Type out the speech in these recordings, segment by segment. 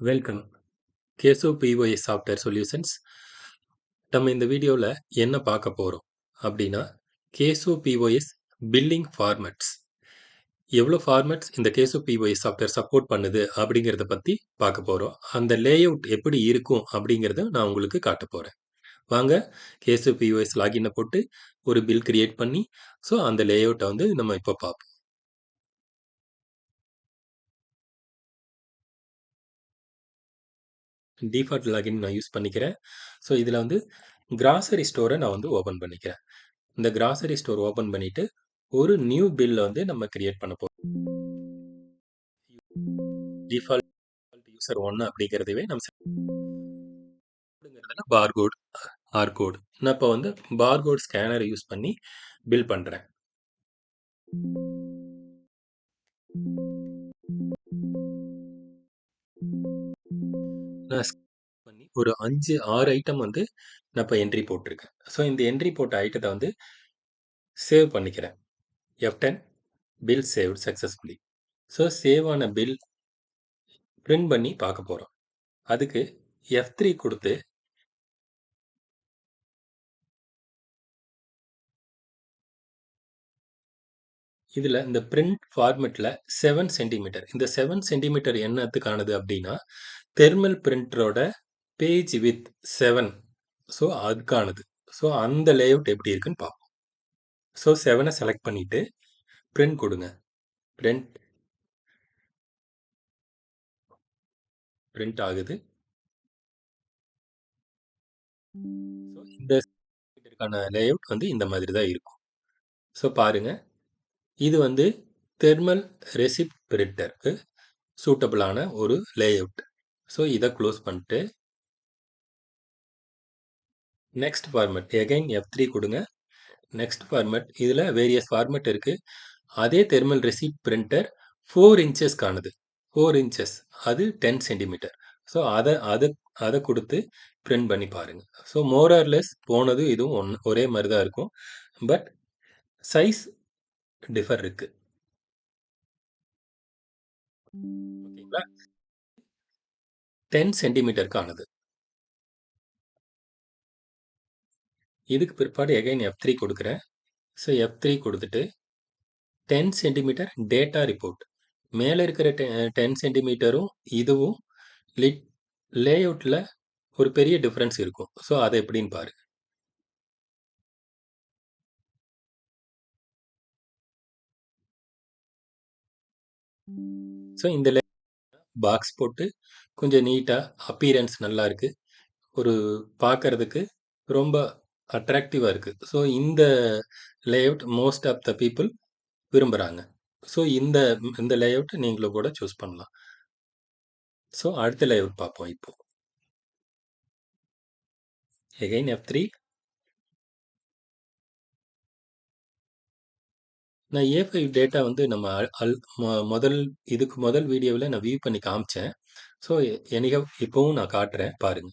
Welcome Keso POS software solutions நம்ம இந்த வீடியோவில் என்ன பார்க்க போகிறோம் அப்படின்னா கேசோ பிஒஎஸ் பில்லிங் ஃபார்மட்ஸ் எவ்வளோ ஃபார்மட்ஸ் இந்த கேசோ பிஒஎஸ் சாஃப்ட்வேர் சப்போர்ட் பண்ணுது அப்படிங்கிறத பற்றி பார்க்க போகிறோம் அந்த லே அவுட் எப்படி இருக்கும் அப்படிங்கிறத நான் உங்களுக்கு காட்ட போகிறேன் வாங்க கேசோ பிஒஎஸ் லாகினை போட்டு ஒரு பில் கிரியேட் பண்ணி ஸோ அந்த லே அவுட்டை வந்து நம்ம இப்போ பார்ப்போம். டிஃபால்ட் லாகின் நான் யூஸ் பண்ணிக்கிறேன். ஸோ இதில் வந்து கிராசரி ஸ்டோரை நான் வந்து ஓப்பன் பண்ணிக்கிறேன். இந்த கிராசரி ஸ்டோர் ஓப்பன் பண்ணிவிட்டு ஒரு நியூ பில்லை வந்து நம்ம கிரியேட் பண்ண போகிறோம் டிஃபால்ட் யூசர் ஒன்று அப்படிங்கிறதவே நம்ம பார்கோட் ஆர்கோட் நான் இப்போ வந்து பார்கோட் ஸ்கேனரை யூஸ் பண்ணி பில் பண்ணுறேன் நான் பண்ணி ஒரு அஞ்சு ஆறு ஐட்டம் வந்து நான் இப்போ என்ட்ரி போட்டிருக்கேன். ஸோ இந்த என்ட்ரி போட்ட ஐட்டத்தை வந்து சேவ் பண்ணிக்கிறேன். F ten bill save successfully so save ஆன பில் பிரிண்ட் பண்ணி பார்க்க போகிறோம் அதுக்கு எஃப் த்ரீ கொடுத்து இதில் இந்த பிரிண்ட் ஃபார்மெட்டில் செவன் சென்டிமீட்டர் இந்த செவன் சென்டிமீட்டர் என்னத்துக்கானது அப்படின்னா தெர்மல் பிரிண்டரோட பேஜ் வித் செவன் ஸோ அதுக்கானது. ஸோ அந்த லேஅவுட் எப்படி இருக்குன்னு பார்ப்போம். ஸோ செவனை செலக்ட் பண்ணிவிட்டு பிரிண்ட் கொடுங்க. பிரிண்ட் பிரிண்ட் ஆகுது. ஸோ இந்த இதுக்கான லேஅவுட் வந்து இந்த மாதிரி தான் இருக்கும். ஸோ பாருங்கள் இது வந்து தெர்மல் ரெசிப்ட் பிரிண்டருக்கு சூட்டபிளான ஒரு லேஅவுட் ஸோ இதை க்ளோஸ் பண்ணிட்டு next format again F three கொடுங்க. நெக்ஸ்ட் ஃபார்மெட் இதில் வேரியஸ் ஃபார்மெட் இருக்குது அதே தெர்மல் ரெசிப்ட் பிரிண்டர் ஃபோர் இன்ச்சஸ்க்கானது ஃபோர் இன்ச்சஸ் அது டென் சென்டிமீட்டர் ஸோ அதை அதை அதை கொடுத்து பிரிண்ட் பண்ணி பாருங்கள் ஸோ மோரர்லெஸ் போனது இதுவும் ஒன் ஒரே மாதிரி தான் இருக்கும். பட் சைஸ் டிஃபர் இருக்குது ஓகேங்களா? டென் சென்டிமீட்டருக்கானது இதுக்கு பிற்பாடு எகைன் எஃப் த்ரீ கொடுக்குறேன். ஸோ எஃப் த்ரீ கொடுத்துட்டு டென் சென்டிமீட்டர் டேட்டா ரிப்போர்ட் மேலே இருக்கிற டென் சென்டிமீட்டரும் இதுவும் லிட் லேஅவுட்டில் ஒரு பெரிய டிஃப்ரென்ஸ் இருக்கும். ஸோ அதை எப்படின்னு பாரு. ஸோ இந்த பாக்ஸ் போட்டு கொஞ்சம் நீட்டாக அப்பீரன்ஸ் நல்லா இருக்குது ஒரு பார்க்கறதுக்கு ரொம்ப அட்ராக்டிவாக இருக்குது ஸோ இந்த layout most of the people விரும்புகிறாங்க ஸோ இந்த இந்த லேஅவுட்டை நீங்களும் கூட சூஸ் பண்ணலாம். ஸோ அடுத்த லேஅவுட் பார்ப்போம் இப்போது எகைன் எஃப் த்ரீ நான் ஏ ஃபைவ் டேட்டா வந்து நம்ம அல் முதல் இதுக்கு முதல் வீடியோவில் நான் வியூ பண்ணி காமிச்சேன். ஸோ எனக்கு இப்போவும் நான் காட்டுறேன் பாருங்க.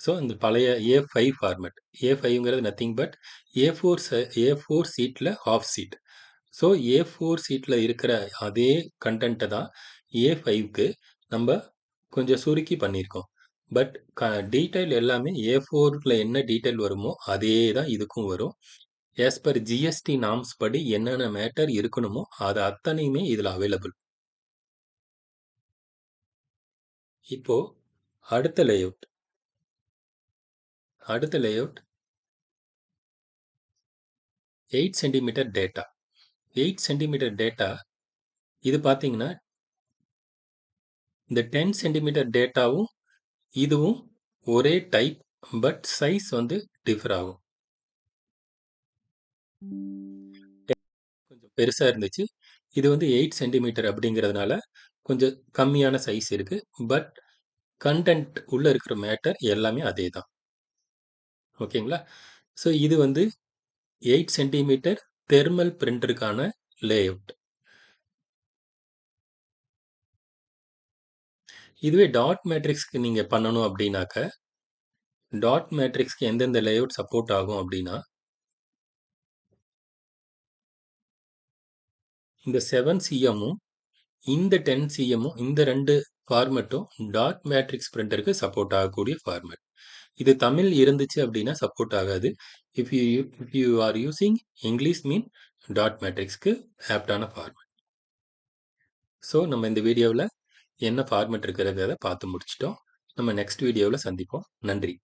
ஸோ இந்த பழைய A five format A ஃபைவ்ங்கிறது nothing but A four A four சீட்டில் half sheet so A four சீட்டில் இருக்கிற அதே கண்டென்ட்டை தான் ஏ ஃபைவ்க்கு நம்ம கொஞ்சம் சுருக்கி பண்ணியிருக்கோம். பட் க டீட்டெயில் எல்லாமே ஏ ஃபோரில் என்ன டீட்டெயில் வருமோ அதே தான் இதுக்கும் வரும். ஆஸ் பர் ஜிஎஸ்டி நாம்ஸ் படி என்னென்ன மேட்டர் இருக்கணுமோ அது அத்தனையுமே இதில் அவைலபிள் இப்போ அடுத்த லேஅவுட் அடுத்த layout eight centimetre data eight centimetre data இது பார்த்தீங்கன்னா இந்த டென் சென்டிமீட்டர் டேட்டாவும் இதுவும் ஒரே டைப் பட் சைஸ் வந்து டிஃபர் ஆகும். கொஞ்சம் பெருசாக இருந்துச்சு. இது வந்து எயிட் சென்டிமீட்டர் அப்படிங்கிறதுனால கொஞ்சம் கம்மியான சைஸ் இருக்குது பட் கண்டென்ட் உள்ளே இருக்கிற மேட்டர் எல்லாமே அதே தான் ஓகேங்களா? ஸோ இது வந்து எயிட் சென்டிமீட்டர் தெர்மல் பிரிண்டருக்கான லேஅவுட் இதுவே டாட் மேட்ரிக்ஸ்க்கு நீங்கள் பண்ணணும் அப்படின்னாக்க டாட் மேட்ரிக்ஸ்க்கு எந்தெந்த லேஅவுட் சப்போர்ட் ஆகும் அப்படின்னா இந்த செவன் சிஎம்மும் இந்த 10 சிஎம்மும் இந்த ரெண்டு ஃபார்மேட்டும் டாட் மேட்ரிக்ஸ் பிரிண்டருக்கு சப்போர்ட் ஆகக்கூடிய ஃபார்மேட். இது தமிழ் இருந்துச்சு அப்படின்னா சப்போர்ட் ஆகாது. If you if you are using English mean dot மேட்ரிக்ஸ்க்கு ஆப்டான ஃபார்மேட். ஸோ நம்ம இந்த வீடியோவில் என்ன ஃபார்மேட் இருக்கிறத பார்த்து முடிச்சிட்டோம். நம்ம நெக்ஸ்ட் வீடியோவில் சந்திப்போம். நன்றி.